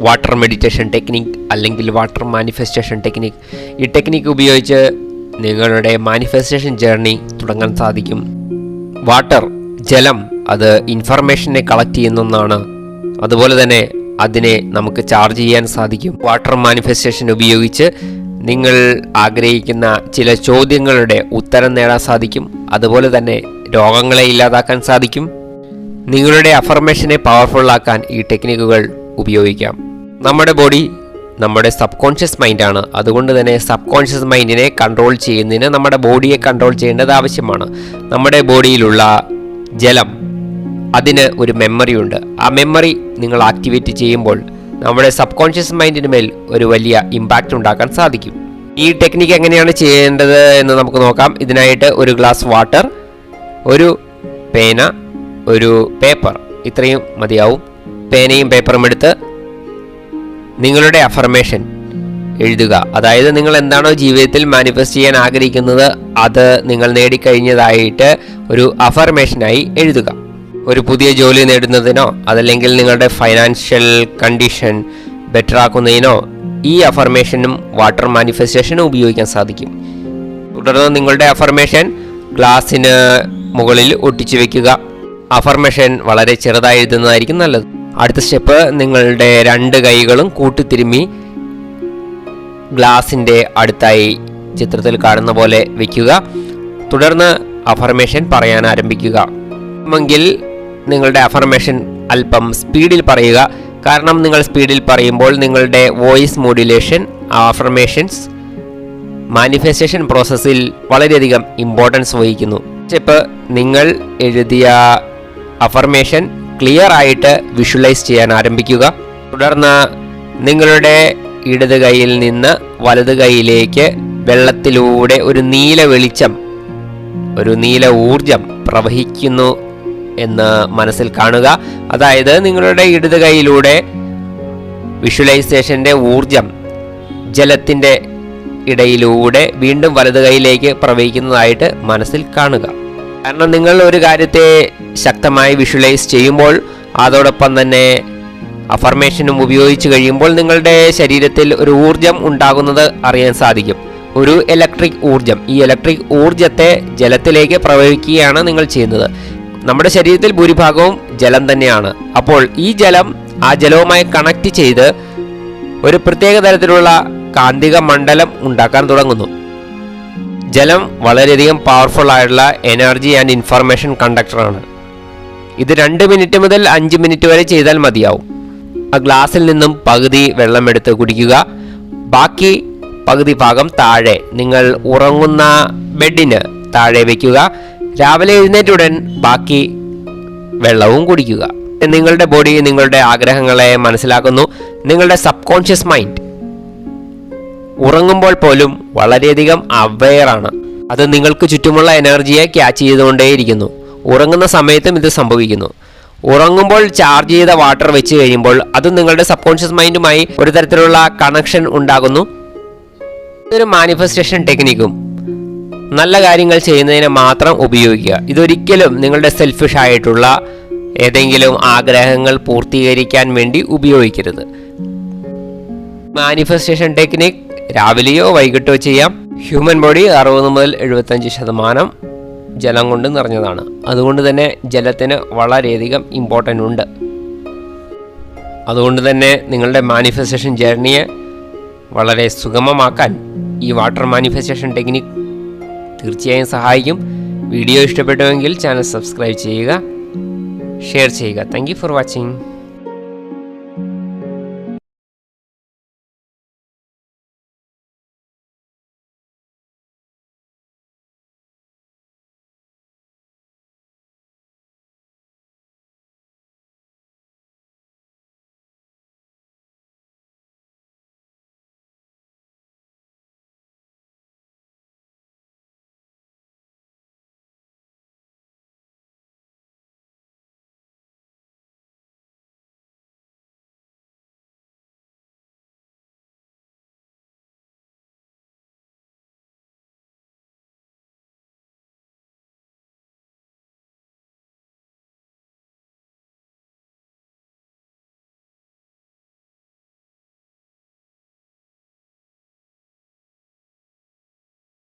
Water meditation technique അല്ലെങ്കിൽ water manifestation technique ഈ technique ഉപയോഗിച്ച് നിങ്ങളുടെ മാനിഫെസ്റ്റേഷൻ ജേർണി തുടങ്ങാൻ സാധിക്കും. വാട്ടർ ജലം അത് ഇൻഫർമേഷനെ കളക്ട് ചെയ്യുന്ന ഒന്നാണ്. അതുപോലെ തന്നെ അതിനെ നമുക്ക് ചാർജ് ചെയ്യാൻ സാധിക്കും. വാട്ടർ മാനിഫെസ്റ്റേഷൻ ഉപയോഗിച്ച് നിങ്ങൾ ആഗ്രഹിക്കുന്ന ചില ചോദ്യങ്ങളുടെ ഉത്തരം നേടാൻ സാധിക്കും. അതുപോലെ തന്നെ രോഗങ്ങളെ ഇല്ലാതാക്കാൻ സാധിക്കും. നിങ്ങളുടെ അഫർമേഷനെ പവർഫുൾ ആക്കാൻ ഈ ടെക്നിക്കുകൾ ഉപയോഗിക്കാം. നമ്മുടെ ബോഡി നമ്മുടെ സബ് കോൺഷ്യസ് മൈൻഡാണ് അതുകൊണ്ട് തന്നെ സബ് കോൺഷ്യസ് മൈൻഡിനെ കൺട്രോൾ ചെയ്യുന്നതിന് നമ്മുടെ ബോഡിയെ കൺട്രോൾ ചെയ്യേണ്ടത് ആവശ്യമാണ്. നമ്മുടെ ബോഡിയിലുള്ള ജലം അതിന് ഒരു മെമ്മറി ഉണ്ട്. ആ മെമ്മറി നിങ്ങൾ ആക്ടിവേറ്റ് ചെയ്യുമ്പോൾ നമ്മുടെ സബ് കോൺഷ്യസ് മൈൻഡിന് മേൽ ഒരു വലിയ ഇമ്പാക്റ്റ് ഉണ്ടാക്കാൻ സാധിക്കും. ഈ ടെക്നിക്ക് എങ്ങനെയാണ് ചെയ്യേണ്ടത് എന്ന് നമുക്ക് നോക്കാം. ഇതിനായിട്ട് ഒരു ഗ്ലാസ് വാട്ടർ ഒരു പേന ഒരു പേപ്പർ ഇത്രയും മതിയാവും. പേനയും പേപ്പറും എടുത്ത് നിങ്ങളുടെ അഫർമേഷൻ എഴുതുക. അതായത് നിങ്ങൾ എന്താണോ ജീവിതത്തിൽ മാനിഫെസ്റ്റ് ചെയ്യാൻ ആഗ്രഹിക്കുന്നത് അത് നിങ്ങൾ നേടിക്കഴിഞ്ഞതായിട്ട് ഒരു അഫർമേഷനായി എഴുതുക. ഒരു പുതിയ ജോലി നേടുന്നതിനോ അതല്ലെങ്കിൽ നിങ്ങളുടെ ഫൈനാൻഷ്യൽ കണ്ടീഷൻ ബെറ്റർ ആക്കുന്നതിനോ ഈ അഫർമേഷനും വാട്ടർ മാനിഫെസ്റ്റേഷനും ഉപയോഗിക്കാൻ സാധിക്കും. തുടർന്ന് നിങ്ങളുടെ അഫർമേഷൻ ഗ്ലാസ്സിന് മുകളിൽ ഒട്ടിച്ചു വെക്കുക. അഫർമേഷൻ വളരെ ചെറുതായി എഴുതുന്നതായിരിക്കും നല്ലത്. അടുത്ത സ്റ്റെപ്പ് നിങ്ങളുടെ രണ്ട് കൈകളും കൂട്ടിത്തിരുമ്മി ഗ്ലാസിന്റെ അടുത്തായി ചിത്രത്തിൽ കാണുന്ന പോലെ വയ്ക്കുക തുടർന്ന് അഫർമേഷൻ പറയാൻ ആരംഭിക്കുക. എങ്കിൽ നിങ്ങളുടെ അഫർമേഷൻ അല്പം സ്പീഡിൽ പറയുക. കാരണം നിങ്ങൾ സ്പീഡിൽ പറയുമ്പോൾ നിങ്ങളുടെ വോയിസ് മോഡുലേഷൻ അഫർമേഷൻസ് മാനിഫെസ്റ്റേഷൻ പ്രോസസ്സിൽ വളരെയധികം ഇമ്പോർട്ടൻസ് വഹിക്കുന്നു. സ്റ്റെപ്പ് നിങ്ങൾ എഴുതിയ അഫർമേഷൻ ക്ലിയർ ആയിട്ട് വിഷ്വലൈസ് ചെയ്യാൻ ആരംഭിക്കുക. തുടർന്ന് നിങ്ങളുടെ ഇടത് കൈയിൽ നിന്ന് വലത് കൈയിലേക്ക് വെള്ളത്തിലൂടെ ഒരു നീല വെളിച്ചം ഒരു നീല ഊർജം പ്രവഹിക്കുന്നു എന്ന് മനസ്സിൽ കാണുക. അതായത് നിങ്ങളുടെ ഇടത് കൈയിലൂടെ വിഷ്വലൈസേഷന്റെ ഊർജം ജലത്തിന്റെ ഇടയിലൂടെ വീണ്ടും വലത് കൈയിലേക്ക് പ്രവഹിക്കുന്നതായിട്ട് മനസ്സിൽ കാണുക. കാരണം നിങ്ങൾ ഒരു കാര്യത്തെ ശക്തമായി വിഷ്വലൈസ് ചെയ്യുമ്പോൾ അതോടൊപ്പം തന്നെ അഫർമേഷനും ഉപയോഗിച്ച് കഴിയുമ്പോൾ നിങ്ങളുടെ ശരീരത്തിൽ ഒരു ഊർജം ഉണ്ടാകുന്നത് അറിയാൻ സാധിക്കും. ഒരു ഇലക്ട്രിക് ഊർജം ഈ ഇലക്ട്രിക് ഊർജത്തെ ജലത്തിലേക്ക് പ്രവഹിക്കുകയാണ് നിങ്ങൾ ചെയ്യുന്നത്. നമ്മുടെ ശരീരത്തിൽ ഭൂരിഭാഗവും ജലം തന്നെയാണ്. അപ്പോൾ ഈ ജലം ആ ജലവുമായി കണക്ട് ചെയ്ത് ഒരു പ്രത്യേക തരത്തിലുള്ള കാന്തിക മണ്ഡലം ഉണ്ടാക്കാൻ തുടങ്ങുന്നു. ജലം വളരെയധികം പവർഫുൾ ആയിട്ടുള്ള എനർജി ആൻഡ് ഇൻഫർമേഷൻ കണ്ടക്ടറാണ് ഇത് രണ്ട് മിനിറ്റ് മുതൽ അഞ്ച് മിനിറ്റ് വരെ ചെയ്താൽ മതിയാവും. ആ ഗ്ലാസ്സിൽ നിന്നും പകുതി വെള്ളമെടുത്ത് കുടിക്കുക. ബാക്കി പകുതി ഭാഗം താഴെ നിങ്ങൾ ഉറങ്ങുന്ന ബെഡിന് താഴെ വയ്ക്കുക രാവിലെ എഴുന്നേറ്റുടൻ ബാക്കി വെള്ളവും കുടിക്കുക. നിങ്ങളുടെ ബോഡി നിങ്ങളുടെ ആഗ്രഹങ്ങളെ മനസ്സിലാക്കുന്നു. നിങ്ങളുടെ സബ് കോൺഷ്യസ് മൈൻഡ് ഉറങ്ങുമ്പോൾ പോലും വളരെയധികം അവെയറാണ് അത് നിങ്ങൾക്ക് ചുറ്റുമുള്ള എനർജിയെ ക്യാച്ച് ചെയ്തുകൊണ്ടേയിരിക്കുന്നു. ഉറങ്ങുന്ന സമയത്തും ഇത് സംഭവിക്കുന്നു. ഉറങ്ങുമ്പോൾ ചാർജ് ചെയ്ത വാട്ടർ വെച്ച് കഴിയുമ്പോൾ അത് നിങ്ങളുടെ സബ് കോൺഷ്യസ് മൈൻഡുമായി ഒരു തരത്തിലുള്ള കണക്ഷൻ ഉണ്ടാകുന്നു. ഇതൊരു മാനിഫെസ്റ്റേഷൻ ടെക്നിക്കും നല്ല കാര്യങ്ങൾ ചെയ്യുന്നതിന് മാത്രം ഉപയോഗിക്കുക. ഇതൊരിക്കലും നിങ്ങളുടെ സെൽഫിഷ് ആയിട്ടുള്ള ഏതെങ്കിലും ആഗ്രഹങ്ങൾ പൂർത്തീകരിക്കാൻ വേണ്ടി ഉപയോഗിക്കരുത്. മാനിഫെസ്റ്റേഷൻ ടെക്നിക് രാവിലെയോ വൈകിട്ടോ ചെയ്യാം. ഹ്യൂമൻ ബോഡി അറുപത് മുതൽ എഴുപത്തഞ്ച് ശതമാനം ജലം കൊണ്ട് നിറഞ്ഞതാണ്. അതുകൊണ്ട് തന്നെ ജലത്തിന് വളരെയധികം ഇമ്പോർട്ടന്റ് ഉണ്ട്. അതുകൊണ്ട് തന്നെ നിങ്ങളുടെ മാനിഫെസ്റ്റേഷൻ ജേർണിയെ വളരെ സുഗമമാക്കാൻ ഈ വാട്ടർ മാനിഫെസ്റ്റേഷൻ ടെക്നിക് തീർച്ചയായും സഹായിക്കും. വീഡിയോ ഇഷ്ടപ്പെട്ടുവെങ്കിൽ ചാനൽ സബ്സ്ക്രൈബ് ചെയ്യുക ഷെയർ ചെയ്യുക. Thank for watching